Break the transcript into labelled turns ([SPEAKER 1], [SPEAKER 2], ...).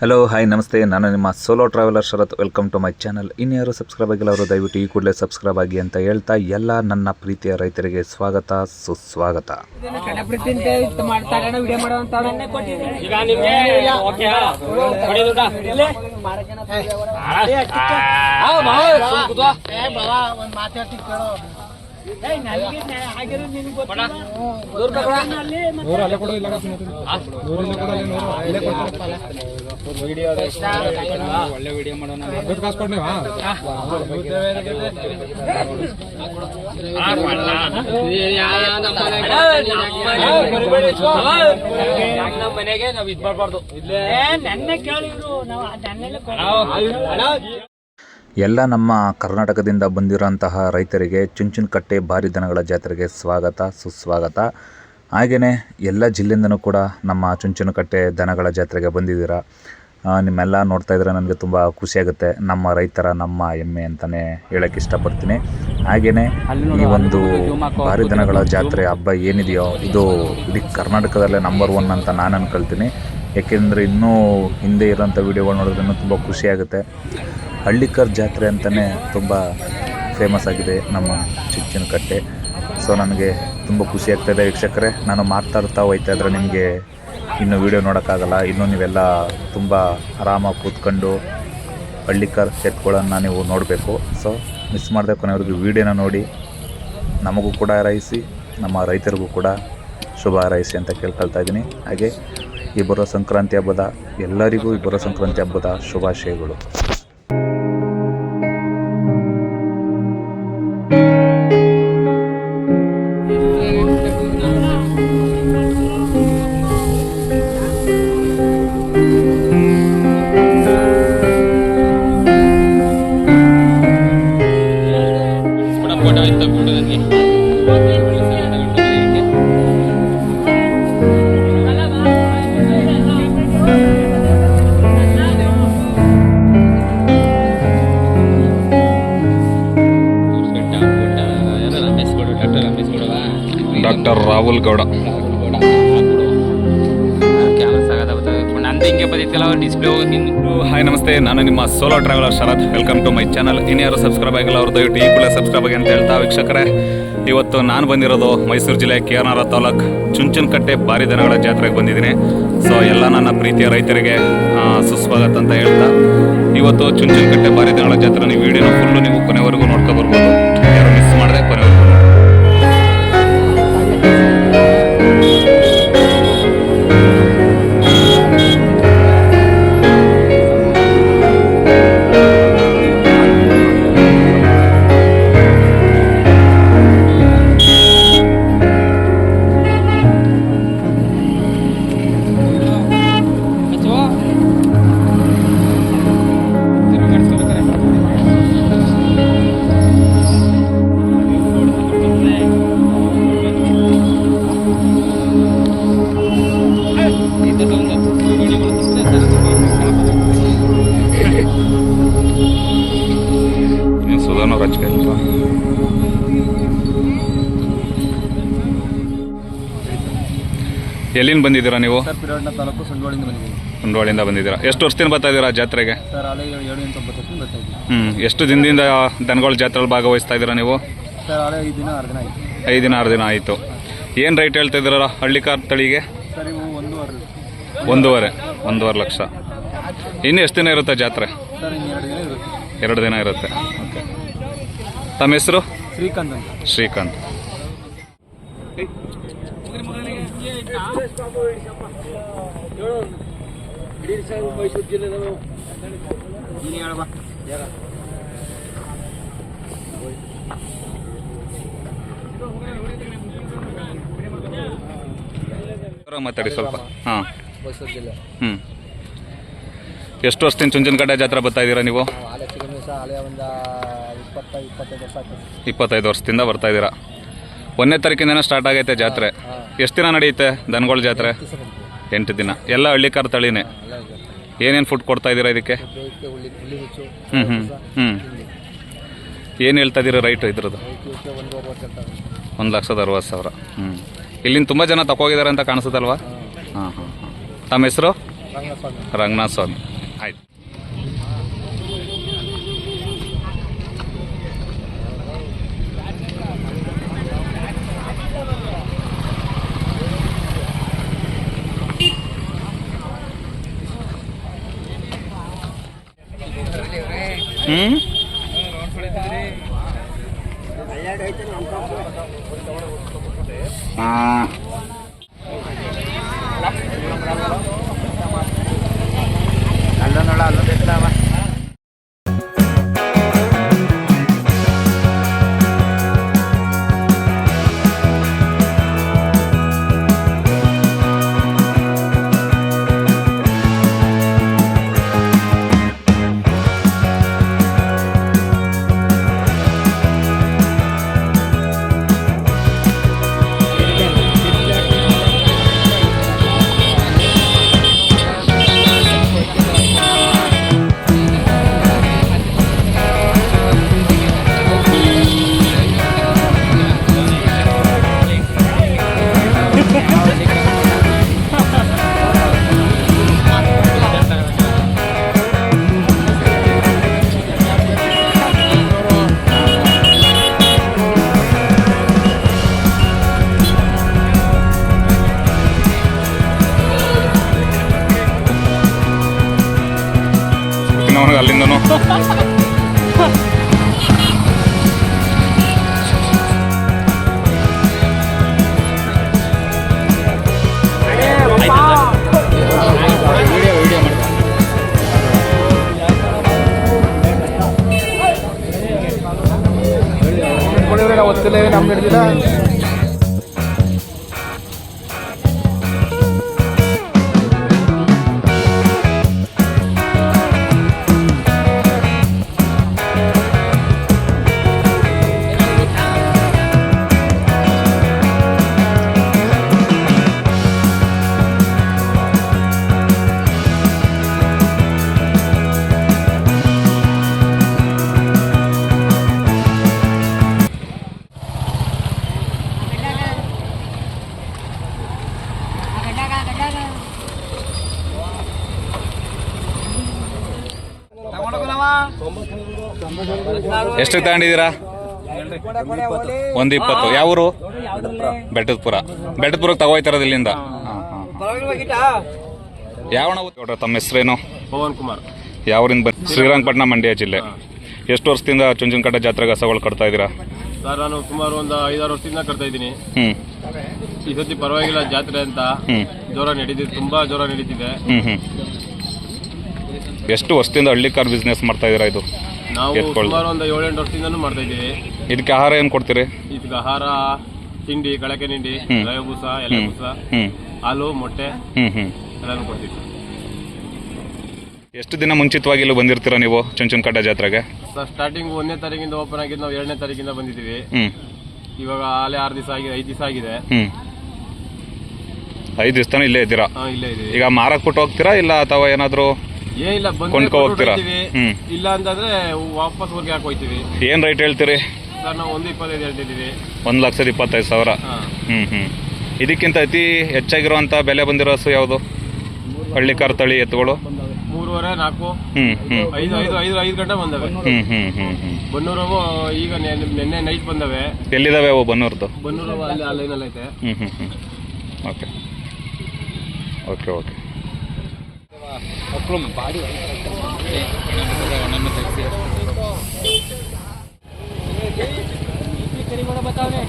[SPEAKER 1] Hello hi ನಮಸ್ತೆ. ನಾನು ನಿಮ್ಮ solo traveller Sharath. Welcome to my channel ಇನ್ಯಾರು ಸಬ್ಸ್ಕ್ರೈಬ್ ಆಗಿಲ್ಲ ಅವರು ದಯವಿಟ್ಟು ಈ ಕೂಡಲೇ ಸಬ್ಸ್ಕ್ರೈಬ್ ಆಗಿ ಅಂತ ಹೇಳ್ತಾ ಎಲ್ಲ ನನ್ನ ಪ್ರೀತಿಯ ರೈತರಿಗೆ ಸ್ವಾಗತ ಸುಸ್ವಾಗತ.
[SPEAKER 2] ವಿಡಿಯೋ
[SPEAKER 3] ಕೊಡಿ. ಒಳ್ಳೆ ವಿಡಿಯೋ ಮಾಡೋಣ ನಮ್ಮ ಮನೆಗೆ ನಾವ್? ಇದ್ ಮಾಡ್ಬಾರ್ದು ಇಲ್ಲೇ
[SPEAKER 2] ನನ್ನ ಕೇಳಿದ್ರು. ನಾವು
[SPEAKER 1] ಎಲ್ಲ ನಮ್ಮ ಕರ್ನಾಟಕದಿಂದ ಬಂದಿರುವಂತಹ ರೈತರಿಗೆ ಚುಂಚುನಕಟ್ಟೆ ಭಾರಿ ದನಗಳ ಜಾತ್ರೆಗೆ ಸ್ವಾಗತ ಸುಸ್ವಾಗತ. ಹಾಗೆಯೇ ಎಲ್ಲ ಜಿಲ್ಲೆಯಿಂದನೂ ಕೂಡ ನಮ್ಮ ಚುಂಚನಕಟ್ಟೆ ದನಗಳ ಜಾತ್ರೆಗೆ ಬಂದಿದ್ದೀರಾ. ನಿಮ್ಮೆಲ್ಲ ನೋಡ್ತಾ ಇದ್ರೆ ನನಗೆ ತುಂಬ ಖುಷಿಯಾಗುತ್ತೆ ನಮ್ಮ ರೈತರ ನಮ್ಮ ಹೆಮ್ಮೆ ಅಂತಲೇ ಹೇಳಕ್ಕೆ ಇಷ್ಟಪಡ್ತೀನಿ. ಹಾಗೆಯೇ ಈ ಒಂದು ಭಾರಿ ದನಗಳ ಜಾತ್ರೆ ಹಬ್ಬ ಏನಿದೆಯೋ ಇದು ಇಡೀ ಕರ್ನಾಟಕದಲ್ಲೇ ನಂಬರ್ ಒನ್ ಅಂತ ನಾನು ಅನ್ಕೊಳ್ತೀನಿ. ಏಕೆಂದರೆ ಇನ್ನೂ ಹಿಂದೆ ಇರೋಂಥ ವೀಡಿಯೋಗಳು ನೋಡಿದ್ರೆ ಇನ್ನೂ ತುಂಬ ಖುಷಿಯಾಗುತ್ತೆ ಹಳ್ಳಿಕರ್ ಜಾತ್ರೆ ಅಂತಲೇ ತುಂಬ ಫೇಮಸ್ ಆಗಿದೆ ನಮ್ಮ ಚಿಕ್ಕನಕಟ್ಟೆ. ಸೊ ನನಗೆ ತುಂಬ ಖುಷಿ ಆಗ್ತಾಯಿದೆ ವೀಕ್ಷಕರೇ. ನಾನು ಮಾತಾಡ್ತಾ ಹೋಗ್ತಾ ಇದ್ರೆ ನಿಮಗೆ ಇನ್ನು ವೀಡಿಯೋ ನೋಡೋಕ್ಕಾಗಲ್ಲ. ಇನ್ನೂ ನೀವೆಲ್ಲ ತುಂಬ ಆರಾಮಾಗಿ ಕೂತ್ಕೊಂಡು ಹಳ್ಳಿಕರ್ ಎತ್ಕೊಳ್ಳೋನ್ನ ನೀವು ನೋಡಬೇಕು. ಸೊ ಮಿಸ್ ಮಾಡಿದೆ ಕೊನೆವರೆಗೂ ವೀಡಿಯೋನ ನೋಡಿ. ನಮಗೂ ಕೂಡ ಹಾರೈಸಿ, ನಮ್ಮ ರೈತರಿಗೂ ಕೂಡ ಶುಭ ಹಾರೈಸಿ ಅಂತ ಕೇಳ್ಕೊಳ್ತಾ ಇದ್ದೀನಿ. ಹಾಗೆ ಈ ಬರೋ ಸಂಕ್ರಾಂತಿ ಹಬ್ಬದ ಎಲ್ಲರಿಗೂ ಈ ಬರೋ ಸಂಕ್ರಾಂತಿ ಹಬ್ಬದ ಶುಭಾಶಯಗಳು.
[SPEAKER 3] ಫೋಟೋ ಆಯ್ತು ಫೋಟೋ ಡಾಕ್ಟರ್
[SPEAKER 1] ರಾಹುಲ್ ಗೌಡ.
[SPEAKER 3] ಹಿಂಗೆ ಬಂದಿತ್ತಲ್ಲ ಡಿಸ್ಪ್ಲೇ ಹೋಗಿ
[SPEAKER 1] ಹಾಯ್ ನಮಸ್ತೆ. ನಾನು ನಿಮ್ಮ solo traveller Sharath. Welcome to my channel ಇನ್ಯಾರು ಸಬ್ಸ್ಕ್ರೈಬ್ ಆಗಿಲ್ಲ, ಅವ್ರು ದಯವಿಟ್ಟು ಈ ಕೂಡ ಸಬ್ಸ್ಕ್ರೈಬ್ ಆಗಿ ಅಂತ ಹೇಳ್ತಾ ವೀಕ್ಷಕರೇ, ಇವತ್ತು ನಾನು ಬಂದಿರೋದು ಮೈಸೂರು ಜಿಲ್ಲೆ K R R taluk Chunchanakatte ಭಾರಿ ದನಗಳ ಜಾತ್ರೆಗೆ ಬಂದಿದ್ದೀನಿ. ಸೊ ಎಲ್ಲ ನನ್ನ ಪ್ರೀತಿಯ ರೈತರಿಗೆ ಸುಸ್ವಾಗತ ಅಂತ ಹೇಳ್ತಾ, ಇವತ್ತು ಚುಂಚನಕಟ್ಟೆ ಭಾರಿ ದನಗಳ ಜಾತ್ರೆ. ನೀವು ವಿಡಿಯೋನ ಫುಲ್ಲು ನೀವು ಕೊನೆವರೆಗೂ ನೋಡ್ಕೊಂಡು ಬರ್ಬೋದು. ಎಲ್ಲಿಂದ ಬಂದಿದ್ದೀರಾ ನೀವು?
[SPEAKER 4] ಸರ್ ಪಿರಿಯಡ್ನ ತಾಲೂಕು ಸಂಡೋಳಿಂದ ಬಂದಿದ್ದೀವಿ
[SPEAKER 1] ಕುಂಡವಾಳಿಂದ ಬಂದಿದ್ದೀರಾ. ಎಷ್ಟು ವರ್ಷದಿಂದ ಬರ್ತಾ ಇದ್ದೀರಾ ಜಾತ್ರೆಗೆ?
[SPEAKER 4] ಸರ್ ಆಲೆ ಏಳು ಏಳು ಎಂಟು ಒಂಬತ್ತು ವರ್ಷದಿಂದ ಬರ್ತಾ ಇದ್ದೀವಿ
[SPEAKER 1] ಹ್ಞೂ ಎಷ್ಟು ದಿನದಿಂದ ದನಗಳ ಜಾತ್ರೆಯಲ್ಲಿ ಭಾಗವಹಿಸ್ತಾ ಇದ್ದೀರಾ ನೀವು?
[SPEAKER 4] ಸರ್ ಆಲೆ ಐದು ದಿನ ಆರು ದಿನ ಆಯಿತು.
[SPEAKER 1] ಐದು ದಿನ ಆರು ದಿನ ಆಯಿತು. ಏನು ರೈಟ್ ಹೇಳ್ತಾ ಇದ್ದೀರಾ ಹಳ್ಳಿಕಾರ್ ತಳಿಗೆ?
[SPEAKER 4] ಸರ್ ಇವು ಒಂದೂವರೆ
[SPEAKER 1] ಒಂದೂವರೆ ಒಂದೂವರೆ ಲಕ್ಷ. ಇನ್ನು ಎಷ್ಟು ದಿನ ಇರುತ್ತೆ ಜಾತ್ರೆ?
[SPEAKER 4] ಸರ್ ಇನ್ನು ಎರಡು ದಿನ ಇರುತ್ತೆ.
[SPEAKER 1] ಎರಡು ದಿನ ಇರುತ್ತೆ. ಓಕೆ ತಮ್ಮ ಹೆಸರು?
[SPEAKER 4] ಶ್ರೀಕಾಂತ್ ಅಂತ.
[SPEAKER 1] ಶ್ರೀಕಾಂತ್. ಮಾತಾಡಿ ಸ್ವಲ್ಪ ಹಾಂ ಹ್ಞೂ ಎಷ್ಟು ವರ್ಷದಿಂದ ಚುಂಚನಗಡ್ಡೆ ಜಾತ್ರೆ ಬರ್ತಾ ಇದ್ದೀರಾ ನೀವು?
[SPEAKER 4] ಇಪ್ಪತ್ತೈದು
[SPEAKER 1] ವರ್ಷದಿಂದ ಬರ್ತಾ ಇದ್ದೀರಾ. ಒಂದನೇ ತಾರೀಕಿಂದನೇ ಸ್ಟಾರ್ಟ್ ಆಗೈತೆ ಜಾತ್ರೆ. ಎಷ್ಟು ದಿನ ನಡೆಯುತ್ತೆ ದನಗಳ ಜಾತ್ರೆ? ಎಂಟು ದಿನ ಎಲ್ಲ ಹಳ್ಳಿಕಾರ ತಳಿನೇ? ಏನೇನು ಫುಡ್ ಕೊಡ್ತಾ ಇದ್ದೀರಾ ಇದಕ್ಕೆ? ಹ್ಞೂ ಹ್ಞೂ ಹ್ಞೂ ಏನು ಹೇಳ್ತಾ ಇದ್ದೀರಾ ರೈಟ್ ಇದ್ರದ್ದು? ಒಂದು ಲಕ್ಷದ ಅರವತ್ತು ಸಾವಿರ. ಹ್ಞೂ ಇಲ್ಲಿಂದ ತುಂಬ ಜನ ತಗೋಗಿದ್ದಾರೆ ಅಂತ ಕಾಣಿಸುತ್ತಲ್ವಾ? ಹಾಂ. ಹಾಂ ಹಾಂ ತಮ್ಮ ಹೆಸರು? ರಂಗನಾಥ್ ಸ್ವಾಮಿ. ಹ್ಞೂ
[SPEAKER 4] saliéndonos.
[SPEAKER 1] ಎಷ್ಟಕ್ಕೆ ತಗೊಂಡಿದ್ದೀರಾ? ಒಂದು ಇಪ್ಪತ್ತು. ಯಾವ ಊರು ಬೆಟ್ಟದಪುರ. ಬೆಟ್ಟದಪುರಕ್ಕೆ ತಗೋಯ್ತಾರದು ಇಲ್ಲಿಂದ. ಯಾವಣ ನೋಡ್ರ ತಮ್ಮ ಹೆಸರೇನು?
[SPEAKER 5] ಪವನ್ ಕುಮಾರ್.
[SPEAKER 1] ಯಾವರಿಂದ ಬಂದು ಶ್ರೀರಂಗಪಟ್ಟಣ ಮಂಡ್ಯ ಜಿಲ್ಲೆ. ಎಷ್ಟು ವರ್ಷದಿಂದ ಚುಂಚನಕಟ್ಟ ಜಾತ್ರೆಗೆ ಹಸಗಳು ಕಟ್ತಾ ಇದ್ದೀರಾ?
[SPEAKER 5] ಸರ್ ನಾನು ಸುಮಾರು ಒಂದು ಐದಾರು ವರ್ಷದಿಂದ ಕಟ್ತಾ ಇದ್ದೀನಿ. ಈ ಸತಿ ಪರವಾಗಿಲ್ಲ ಜಾತ್ರೆ ಅಂತ ಜೋರ ನಡೀತಿದೆ ತುಂಬಾ ಜೋರ ನಡೀತಿದೆ.
[SPEAKER 1] ಎಷ್ಟು ವರ್ಷದಿಂದ ಹಳ್ಳಿ ಕಾರ್ ಬಿಸ್ನೆಸ್ ಮಾಡ್ತಾ ಇದ್ದೀರಾ ಇದು?
[SPEAKER 5] ನಾವು. ಸುಮಾರು ಒಂದು ಏಳೆಂಟು ವರ್ಷದಿಂದನೂ ಮಾಡ್ತಾ ಇದ್ದೀವಿ.
[SPEAKER 1] ಇದಕ್ಕೆ ಆಹಾರ ಏನು ಕೊಡ್ತೀರಿ?
[SPEAKER 5] ಇದಕ್ಕೆ ಆಹಾರ ತಿಂಡಿ ಕಳಕೆ ನಿಂಡಿ
[SPEAKER 1] ಹ್ಮ್.
[SPEAKER 5] ರವೆ ಬೂಸ ಎಲೆ
[SPEAKER 1] ಹ್ಞೂ
[SPEAKER 5] ಬೂಸ
[SPEAKER 1] ಹ್ಞೂ
[SPEAKER 5] ಹಾಲು ಮೊಟ್ಟೆ
[SPEAKER 1] ಹ್ಞೂ ಹ್ಞೂ
[SPEAKER 5] ಎಲ್ಲಾನು ಕೊಡ್ತೀವಿ
[SPEAKER 1] ಎಷ್ಟು ದಿನ ಮುಂಚಿತವಾಗಿ ಇಲ್ಲಿ ಬಂದಿರ್ತೀರಾ ನೀವು ಚುಂಚನಕಟ್ಟ ಜಾತ್ರೆಗೆ?
[SPEAKER 5] ಸರ್ ಸ್ಟಾರ್ಟಿಂಗ್ ಒಂದನೇ ತಾರೀಕಿಂದ ಓಪನ್ ಆಗಿದ್ದು ನಾವು ಎರಡನೇ ತಾರೀಕಿಂದ ಬಂದಿದ್ದೀವಿ.
[SPEAKER 1] ಹ್ಞೂ
[SPEAKER 5] ಇವಾಗ ಆಲೆ ಆರು ದಿವಸ ಆಗಿದೆ ಐದು ದಿವಸ ಆಗಿದೆ.
[SPEAKER 1] ಹ್ಞೂ ಐದು ದಿವಸ ಇಲ್ಲೇ ಇದ್ದೀರಾ?
[SPEAKER 5] ಹಾ ಇಲ್ಲೇ ಇದೆ
[SPEAKER 1] ಈಗ ಮಾರಕ್ಕೆ ಬಿಟ್ಟು ಹೋಗ್ತೀರಾ ಇಲ್ಲ ಅಥವಾ ಏನಾದರೂ
[SPEAKER 5] ಏನಿಲ್ಲ
[SPEAKER 1] ಕೊಂಡ್ಕೊ ಹೋಗ್ತೀರಾ? ಹ್ಮ್.
[SPEAKER 5] ಇಲ್ಲ ಅಂತಂದ್ರೆ ವಾಪಸ್ ಊರಿಗೆ ಯಾಕೆ ಹೋಗ್ತೀವಿ
[SPEAKER 1] ಏನು ರೈಟ್ ಹೇಳ್ತೀರಿ?
[SPEAKER 5] ಸರ್ ನಾವು ಒಂದು ಇಪ್ಪತ್ತೈದು ಹೇಳ್ತಿದ್ದೀವಿ.
[SPEAKER 1] ಒಂದು ಲಕ್ಷದ ಇಪ್ಪತ್ತೈದು ಸಾವಿರ?
[SPEAKER 5] ಹಾ.
[SPEAKER 1] ಹ್ಞೂ ಹ್ಞೂ ಇದಕ್ಕಿಂತ ಅತಿ ಹೆಚ್ಚಾಗಿರುವಂಥ ಬೆಲೆ ಬಂದಿರೋ ಹಸು ಯಾವುದು? ಹಳ್ಳಿಕಾರ್ ತಳಿ ಎತ್ತುಗಳು?
[SPEAKER 5] ಮೂರುವರೆ ನಾಲ್ಕು
[SPEAKER 1] ಹ್ಞೂ ಹ್ಞೂ
[SPEAKER 5] ಐದು ಐದು ಐದು ಐದು ಗಂಟೆ ಬಂದವೆ.
[SPEAKER 1] ಹ್ಞೂ ಹ್ಞೂ ಹ್ಞೂ ಹ್ಞೂ
[SPEAKER 5] ಬನ್ನೂರವು ಈಗ ನೆನ್ನೆ ನಿನ್ನೆ ನೈಟ್ ಬಂದವೆ.
[SPEAKER 1] ಎಲ್ಲಿದಾವೆ ಅವು ಬನ್ನೂರ್ದು?
[SPEAKER 5] ಬನ್ನೂರವು ಅಲ್ಲಿ ಆ ಲೈನಲ್ಲಿ ಐತೆ
[SPEAKER 1] ಹ್ಞೂ ಹ್ಞೂ ಹ್ಞೂ ಓಕೆ ಓಕೆ ಓಕೆ
[SPEAKER 2] ಬತ್ತಾವೆ